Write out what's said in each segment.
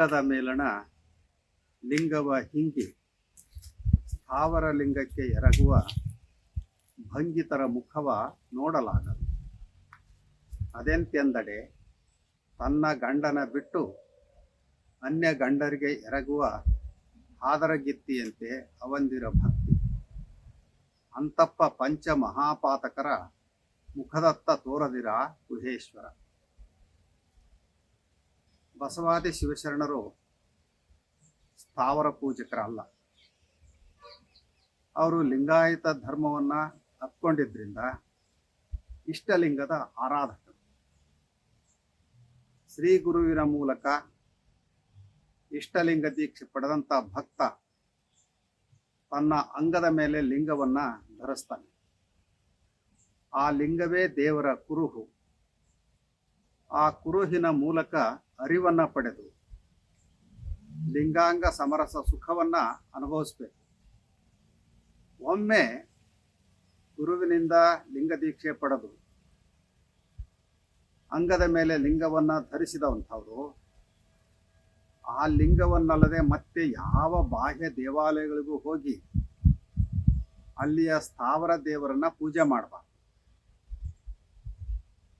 ಅಂಗದ ಮೇಲಣ ಲಿಂಗವ ಹಿಂಗಿ. ಸ್ಥಾವರ ಲಿಂಗಕ್ಕೆ ಎರಗುವ ಭಂಗಿತರ ಮುಖವ ನೋಡಲಾಗದು. ಅದೆಂತೆಂದಡೆ ತನ್ನ ಗಂಡನ ಬಿಟ್ಟು ಅನ್ಯ ಗಂಡರಿಗೆ ಎರಗುವ ಆದರಗಿತ್ತಿಯಂತೆ ಅವಂದಿರ ಭಕ್ತಿ. ಅಂತಪ್ಪ ಪಂಚ ಮಹಾಪಾತಕರ ಮುಖದತ್ತ ತೋರದಿರ ಗುಹೇಶ್ವರ. ಬಸವಾದಿ ಶಿವಶರಣರು ಸ್ಥಾವರ ಪೂಜಕರಲ್ಲ. ಅವರು ಲಿಂಗಾಯತ ಧರ್ಮವನ್ನ ಹತ್ಕೊಂಡಿದ್ರಿಂದ ಇಷ್ಟಲಿಂಗದ ಆರಾಧಕರು. ಶ್ರೀ ಗುರುವಿನ ಮೂಲಕ ಇಷ್ಟಲಿಂಗ ದೀಕ್ಷೆ ಪಡೆದಂತ ಭಕ್ತ ತನ್ನ ಅಂಗದ ಮೇಲೆ ಲಿಂಗವನ್ನ ಧರಿಸ್ತಾನೆ. ಆ ಲಿಂಗವೇ ದೇವರ ಕುರುಹು. ಆ ಕುರುಹಿನ ಮೂಲಕ ಅರಿವನ್ನ ಪಡೆದು ಲಿಂಗಾಂಗ ಸಮರಸ ಸುಖವನ್ನ ಅನುಭವಿಸ್ಬೇಕು. ಒಮ್ಮೆ ಗುರುವಿನಿಂದ ಲಿಂಗ ದೀಕ್ಷೆ ಪಡೆದು ಅಂಗದ ಮೇಲೆ ಲಿಂಗವನ್ನ ಧರಿಸಿದವಂಥವರು, ಆ ಲಿಂಗವನ್ನಲ್ಲದೆ ಮತ್ತೆ ಯಾವ ಬಾಹ್ಯ ದೇವಾಲಯಗಳಿಗೂ ಹೋಗಿ ಅಲ್ಲಿಯ ಸ್ಥಾವರ ದೇವರನ್ನ ಪೂಜೆ ಮಾಡಬಾರ್ದು.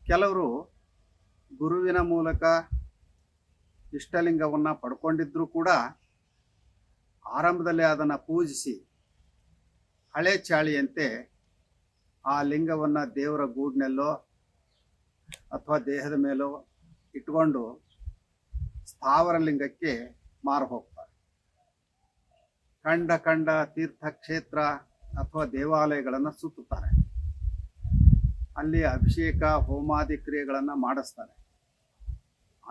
ಕೆಲವರು ಗುರುವಿನ ಮೂಲಕ ಇಷ್ಟಲಿಂಗವನ್ನು ಪಡ್ಕೊಂಡಿದ್ದರೂ ಕೂಡ ಆರಂಭದಲ್ಲಿ ಅದನ್ನು ಪೂಜಿಸಿ ಹಳೆ ಚಾಳಿಯಂತೆ ಆ ಲಿಂಗವನ್ನು ದೇವರ ಗೂಡಿನಲ್ಲೋ ಅಥವಾ ದೇಹದ ಮೇಲೋ ಇಟ್ಕೊಂಡು ಸ್ಥಾವರ ಲಿಂಗಕ್ಕೆ ಮಾರು ಹೋಗ್ತಾರೆ. ಕಂಡ ಕಂಡ ತೀರ್ಥಕ್ಷೇತ್ರ ಅಥವಾ ದೇವಾಲಯಗಳನ್ನು ಸುತ್ತುತ್ತಾರೆ. ಅಲ್ಲಿ ಅಭಿಷೇಕ, ಹೋಮಾದಿ ಕ್ರಿಯೆಗಳನ್ನು ಮಾಡಿಸ್ತಾರೆ.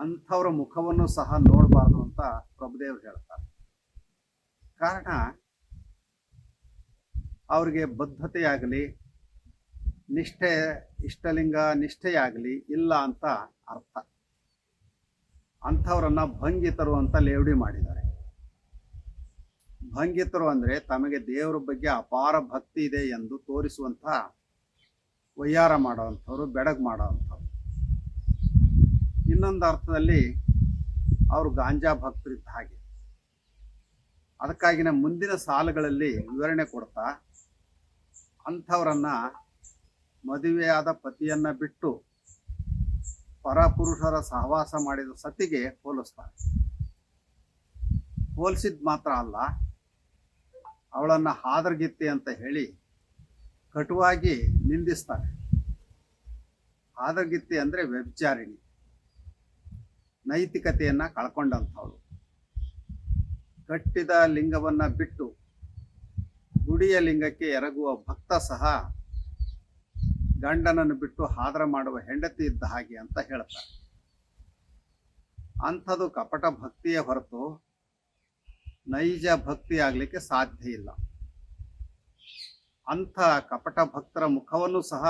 ಅಂಥವ್ರ ಮುಖವನ್ನು ಸಹ ನೋಡಬಾರ್ದು ಅಂತ ಪ್ರಭುದೇವ್ ಹೇಳ್ತಾರೆ. ಕಾರಣ, ಅವ್ರಿಗೆ ಬದ್ಧತೆಯಾಗಲಿ, ನಿಷ್ಠೆ, ಇಷ್ಟಲಿಂಗ ನಿಷ್ಠೆಯಾಗಲಿ ಇಲ್ಲ ಅಂತ ಅರ್ಥ. ಅಂಥವ್ರನ್ನ ಭಂಗಿತರು ಅಂತ ಲೇವಡಿ ಮಾಡಿದ್ದಾರೆ. ಭಂಗಿತರು ಅಂದರೆ ತಮಗೆ ದೇವರ ಬಗ್ಗೆ ಅಪಾರ ಭಕ್ತಿ ಇದೆ ಎಂದು ತೋರಿಸುವಂಥ ವಯ್ಯಾರ ಮಾಡೋವಂಥವ್ರು ಬೆಡಗ್ ಮಾಡೋವಂಥವ್ರು ಇನ್ನೊಂದು ಅರ್ಥದಲ್ಲಿ ಅವರು ಗಾಂಜಾ ಭಕ್ತರಿದ್ದ ಹಾಗೆ. ಅದಕ್ಕಾಗಿನ ಮುಂದಿನ ಸಾಲುಗಳಲ್ಲಿ ವಿವರಣೆ ಕೊಡ್ತಾ, ಅಂಥವರನ್ನ ಮದುವೆಯಾದ ಪತಿಯನ್ನ ಬಿಟ್ಟು ಪರಪುರುಷರ ಸಹವಾಸ ಮಾಡಿದ ಸತಿಗೆ ಹೋಲಿಸ್ತಾರೆ. ಹೋಲಿಸಿದ್ ಮಾತ್ರ ಅಲ್ಲ, ಅವಳನ್ನ ಹಾದರ್ಗಿತ್ತಿ ಅಂತ ಹೇಳಿ ಕಟುವಾಗಿ ನಿಂದಿಸ್ತಾರೆ. ಹಾದರ್ಗಿತ್ತೆ ಅಂದ್ರೆ ವ್ಯಭಿಚಾರಿಣಿ. ನೈತಿಕತೆಯನ್ನ ಕಳ್ಕೊಂಡಂಥವಳು. ಕಟ್ಟಿದ ಲಿಂಗವನ್ನ ಬಿಟ್ಟು ಗುಡಿಯ ಲಿಂಗಕ್ಕೆ ಎರಗುವ ಭಕ್ತ ಸಹ ಗಂಡನನ್ನು ಬಿಟ್ಟು ಹಾದರ ಮಾಡುವ ಹೆಂಡತಿ ಇದ್ದ ಹಾಗೆ ಅಂತ ಹೇಳ್ತಾರೆ. ಅಂಥದ್ದು ಕಪಟ ಭಕ್ತಿಯ ಹೊರತು ನೈಜ ಭಕ್ತಿ ಆಗಲಿಕ್ಕೆ ಸಾಧ್ಯ ಇಲ್ಲ. ಅಂಥ ಕಪಟ ಭಕ್ತರ ಮುಖವನ್ನು ಸಹ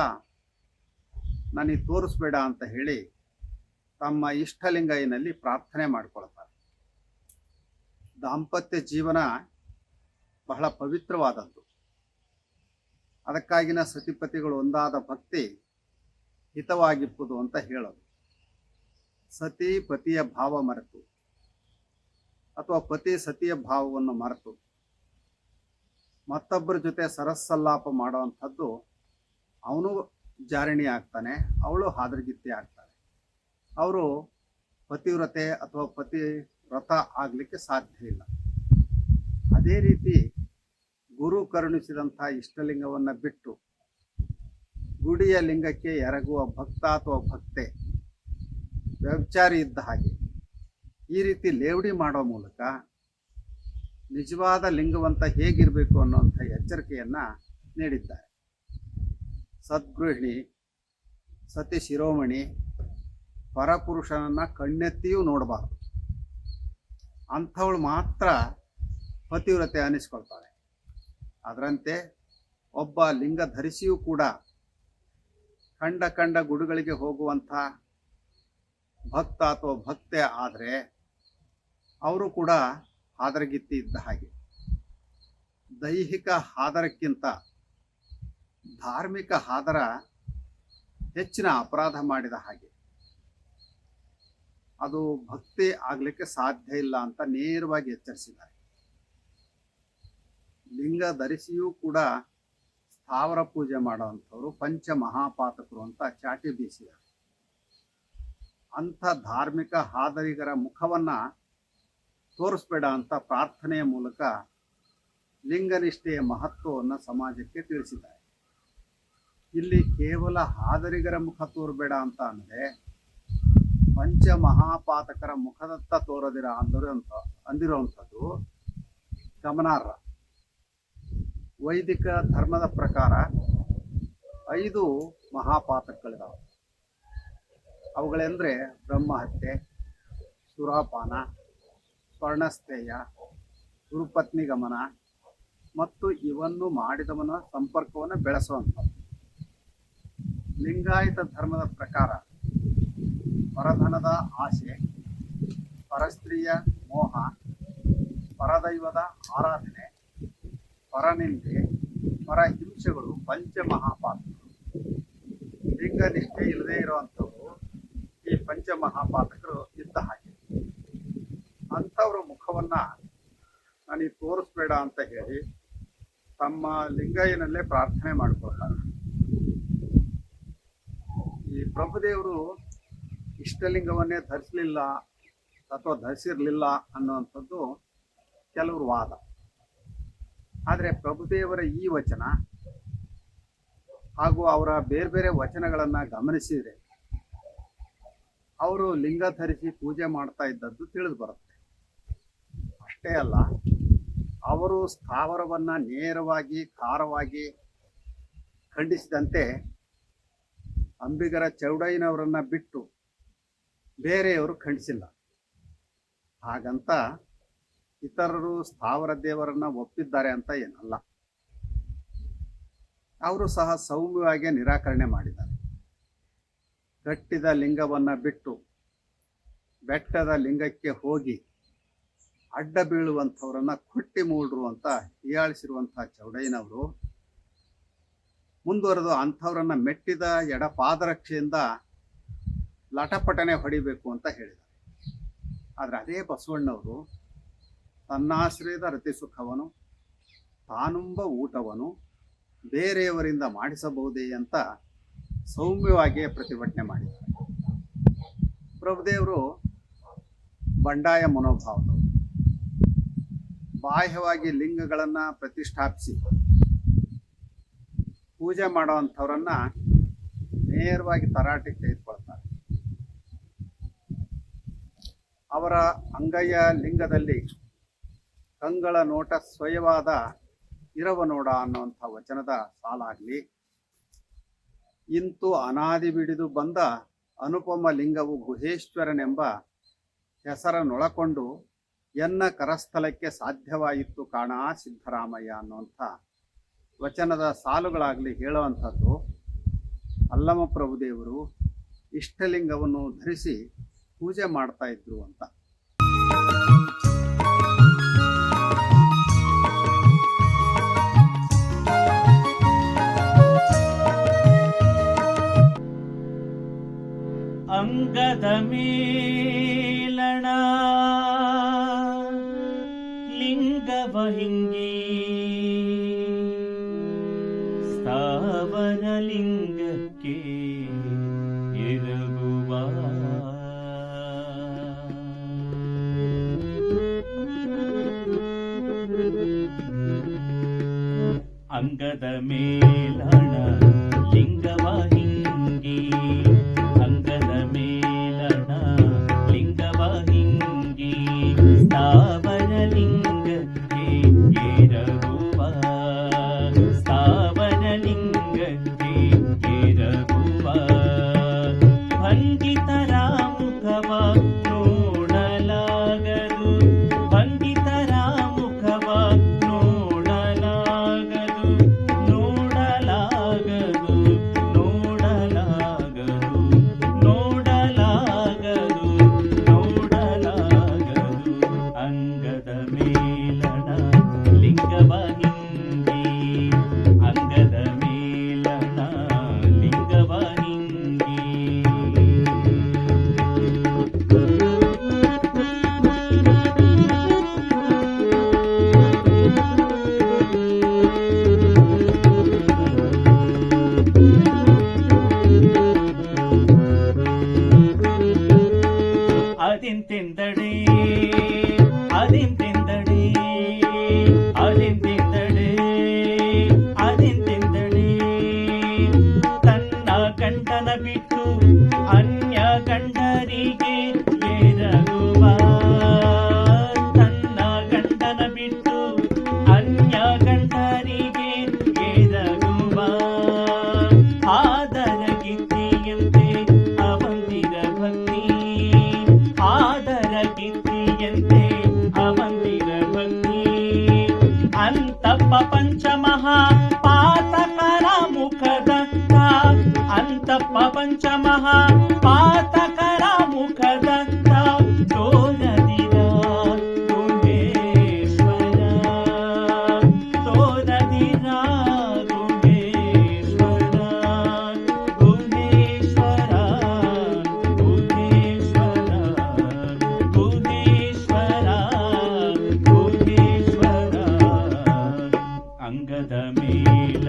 ನನಗೆ ತೋರಿಸ್ಬೇಡ ಅಂತ ಹೇಳಿ ತಮ್ಮ ಇಷ್ಟಲಿಂಗಯ್ಯನಲ್ಲಿ ಪ್ರಾರ್ಥನೆ ಮಾಡಿಕೊಳ್ತಾರೆ. ದಾಂಪತ್ಯ ಜೀವನ ಬಹಳ ಪವಿತ್ರವಾದದ್ದು. ಅದಕ್ಕಾಗಿನ ಸತಿಪತಿಗಳು ಒಂದಾದ ಭಕ್ತಿ ಹಿತವಾಗಿಪ್ಪುದು ಅಂತ ಹೇಳೋದು. ಸತಿ ಪತಿಯ ಭಾವ ಮರೆತು ಅಥವಾ ಪತಿ ಸತಿಯ ಭಾವವನ್ನು ಮರೆತು ಮತ್ತೊಬ್ಬರ ಜೊತೆ ಸರಸಲ್ಲಾಪ ಮಾಡುವಂಥದ್ದು ಅವನು ಜಾರಿಣಿ ಆಗ್ತಾನೆ, ಅವಳು ಹಾದರಗಿತ್ತಿ ಆಗ್ತಾಳೆ ಅವರು ಪತಿವ್ರತೆ ಅಥವಾ ಪತಿ ವ್ರತ ಆಗಲಿಕ್ಕೆ ಸಾಧ್ಯ ಇಲ್ಲ. ಅದೇ ರೀತಿ ಗುರು ಕರುಣಿಸಿದಂಥ ಇಷ್ಟಲಿಂಗವನ್ನು ಬಿಟ್ಟು ಗುಡಿಯ ಲಿಂಗಕ್ಕೆ ಎರಗುವ ಭಕ್ತ ಅಥವಾ ಭಕ್ತೆ, ವ್ಯಭಿಚಾರಿ ಇದ್ದ ಹಾಗೆ ಈ ರೀತಿ ಲೇವಡಿ ಮಾಡೋ ಮೂಲಕ ನಿಜವಾದ ಲಿಂಗವಂತ ಹೇಗಿರಬೇಕು ಅನ್ನುವಂಥ ಎಚ್ಚರಿಕೆಯನ್ನು ನೀಡಿದ್ದಾರೆ. ಸದ್ಗೃಹಿಣಿ ಸತಿ ಶಿರೋಮಣಿ ಪರಪುರುಷನನ್ನ ಕಣ್ಣೆತ್ತಿಯೂ ನೋಡಬಾರದು. ಅಂಥವಳು ಮಾತ್ರ ಪತಿವ್ರತೆ ಅನಿಸ್ಕೊಳ್ತಾಳೆ. ಅದರಂತೆ ಒಬ್ಬ ಲಿಂಗ ಧರಿಸಿಯೂ ಕೂಡ ಕಂಡ ಕಂಡ ಗುಡುಗಳಿಗೆ ಹೋಗುವಂಥ ಭಕ್ತ ಅಥವಾ ಭಕ್ತೆ ಆದರೆ ಅವರು ಕೂಡ ಹಾದರಗಿತ್ತಿ ಇದ್ದ ಹಾಗೆ. ದೈಹಿಕ ಹಾದರಕ್ಕಿಂತ ಧಾರ್ಮಿಕ ಹಾದರ ಹೆಚ್ಚಿನ ಅಪರಾಧ ಮಾಡಿದ ಹಾಗೆ. ಅದು ಭಕ್ತಿ ಆಗಲಿಕ್ಕೆ ಸಾಧ್ಯ ಇಲ್ಲ ಅಂತ ನೇರವಾಗಿ ಎಚ್ಚರಿಸಿದ್ದಾರೆ. ಲಿಂಗ ಧರಿಸಿಯೂ ಕೂಡ ಸ್ಥಾವರ ಪೂಜೆ ಮಾಡುವಂಥವ್ರು, ಪಂಚ ಮಹಾಪಾತಕರು ಅಂತ ಚಾಟಿ ಬೀಸಿದ್ದಾರೆ. ಅಂಥ ಧಾರ್ಮಿಕ ಹಾದರಿಗರ ಮುಖವನ್ನು ತೋರಿಸ್ಬೇಡ ಅಂತ ಪ್ರಾರ್ಥನೆಯ ಮೂಲಕ ಲಿಂಗನಿಷ್ಠೆಯ ಮಹತ್ವವನ್ನು ಸಮಾಜಕ್ಕೆ ತಿಳಿಸಿದ್ದಾರೆ. ಇಲ್ಲಿ ಕೇವಲ ಹಾದರಿಗರ ಮುಖ ತೋರಬೇಡ ಅಂತ ಅಂದರೆ ಪಂಚ ಮಹಾಪಾತಕರ ಮುಖದತ್ತ ತೋರದಿರ ಅಂದಿರುವಂಥ ಅಂದಿರುವಂಥದ್ದು ಗಮನಾರ್ಹ. ವೈದಿಕ ಧರ್ಮದ ಪ್ರಕಾರ ಐದು ಮಹಾಪಾತಕಗಳಿದಾವೆ. ಅವುಗಳೆಂದರೆ ಬ್ರಹ್ಮಹತ್ಯೆ, ಸುರಾಪಾನ, ಸ್ವರ್ಣಸ್ಥೇಯ ಗುರುಪತ್ನಿ ಗಮನ ಮತ್ತು ಇವನ್ನು ಮಾಡಿದವನ ಸಂಪರ್ಕವನ್ನು ಬೆಳೆಸುವಂಥದ್ದು. ಲಿಂಗಾಯತ ಧರ್ಮದ ಪ್ರಕಾರ ಪರಧನದ ಆಸೆ ಪರಸ್ತ್ರೀಯ ಮೋಹ, ಪರದೈವದ ಆರಾಧನೆ, ಪರನಿಂದೆ, ಪರಹಿಂಸೆಗಳು ಪಂಚಮಹಾಪಾತಕರು ಲಿಂಗ ನಿಷ್ಠೆ ಇಲ್ಲದೆ ಇರುವಂಥವರು ಈ ಪಂಚಮಹಾಪಾತಕರು ಇದ್ದ ಹಾಗೆ. ಅಂಥವ್ರ ಮುಖವನ್ನು ನನಗೆ ತೋರಿಸ್ಬೇಡ ಅಂತ ಹೇಳಿ ತಮ್ಮ ಲಿಂಗಯ್ಯನಲ್ಲೇ ಪ್ರಾರ್ಥನೆ ಮಾಡಿಕೊಳ್ತಾರೆ. ಈ ಪ್ರಭುದೇವರು ಇಷ್ಟಲಿಂಗವನ್ನೇ ಧರಿಸಲಿಲ್ಲ ಅಥವಾ ಧರಿಸಿರಲಿಲ್ಲ ಅನ್ನುವಂಥದ್ದು ಕೆಲವರು ವಾದ. ಆದರೆ ಪ್ರಭುದೇವರ ಈ ವಚನ ಹಾಗೂ ಅವರ ಬೇರೆ ಬೇರೆ ವಚನಗಳನ್ನು ಗಮನಿಸಿದರೆ ಅವರು ಲಿಂಗ ಧರಿಸಿ ಪೂಜೆ ಮಾಡ್ತಾ ಇದ್ದದ್ದು ತಿಳಿದು ಬರುತ್ತೆ. ಅಷ್ಟೇ ಅಲ್ಲ, ಅವರು ಸ್ಥಾವರವನ್ನು ನೇರವಾಗಿ, ಖಾರವಾಗಿ ಖಂಡಿಸಿದಂತೆ ಅಂಬಿಗರ ಚೌಡಯ್ಯನವರನ್ನು ಬಿಟ್ಟು ಬೇರೆಯವರು ಖಂಡಿಸಿಲ್ಲ. ಹಾಗಂತ ಇತರರು ಸ್ಥಾವರ ದೇವರನ್ನ ಒಪ್ಪಿದ್ದಾರೆ ಅಂತ ಏನಲ್ಲ. ಅವರು ಸಹ ಸೌಮ್ಯವಾಗಿ ನಿರಾಕರಣೆ ಮಾಡಿದ್ದಾರೆ. ಕಟ್ಟಿದ ಲಿಂಗವನ್ನ ಬಿಟ್ಟು ಬೆಟ್ಟದ ಲಿಂಗಕ್ಕೆ ಹೋಗಿ ಅಡ್ಡ ಬೀಳುವಂಥವ್ರನ್ನ ಕೊಟ್ಟಿ ಮೂಡ್ರು ಅಂತ ಹೀಯಾಳಿಸಿರುವಂಥ ಚೌಡಯ್ಯನವರು ಮುಂದುವರೆದು ಅಂಥವ್ರನ್ನ ಮೆಟ್ಟಿದ ಎಡ ಪಾದರಕ್ಷೆಯಿಂದ ಲಟಪಟನೆ ಹೊಡಿಬೇಕು ಅಂತ ಹೇಳಿದರು ಆದರೆ ಅದೇ ಬಸವಣ್ಣವರು ತನ್ನಾಶ್ರಯದ ರತಿ ಸುಖವನು, ತಾನುಂಬ ಊಟವನು, ಬೇರೆಯವರಿಂದ ಮಾಡಿಸಬಹುದೇ ಅಂತ ಸೌಮ್ಯವಾಗಿಯೇ ಪ್ರತಿಭಟನೆ ಮಾಡಿದ್ದಾರೆ ಪ್ರಭುದೇವರು ಬಂಡಾಯ ಮನೋಭಾವದವರು. ಬಾಹ್ಯವಾಗಿ ಲಿಂಗಗಳನ್ನು ಪ್ರತಿಷ್ಠಾಪಿಸಿ, ಪೂಜೆ ಮಾಡೋವಂಥವ್ರನ್ನ ನೇರವಾಗಿ ತರಾಟೆಗೆ ಅವರ ಅಂಗಯ್ಯ ಲಿಂಗದಲ್ಲಿ ಕಂಗಳ ನೋಟ ಸ್ವಯವಾದ ಇರವ ನೋಡ ಅನ್ನುವಂಥ ವಚನದ ಸಾಲಾಗಲಿ. ಇಂತು ಅನಾದಿ ಬಿಡಿದು ಬಂದ ಅನುಪಮ ಲಿಂಗವು ಗುಹೇಶ್ವರನೆಂಬ ಹೆಸರನ್ನೊಳಕೊಂಡು ಎನ್ನ ಕರಸ್ಥಲಕ್ಕೆ ಸಾಧ್ಯವಾಯಿತು ಕಾಣ ಸಿದ್ದರಾಮಯ್ಯ ಅನ್ನುವಂಥ ವಚನದ ಸಾಲುಗಳಾಗಲಿ ಹೇಳುವಂಥದ್ದು. ಅಲ್ಲಮ ಪ್ರಭುದೇವರು ಇಷ್ಟಲಿಂಗವನ್ನು ಧರಿಸಿ ಪೂಜೆ ಮಾಡ್ತಾ ಇದ್ರು ಅಂತ. ಅಂಗದ ಮೇಲಣ ಹಿಂಗಿ ಅಂತಪ್ಪ ಪಂಚಮಹಾ ಪಾತಕರ ಮುಖದ ಅಂತಪ್ಪ ಪಂಚಮಹಾ ಪಾತಕರ ಅಂಗದ ಮೇಲಣ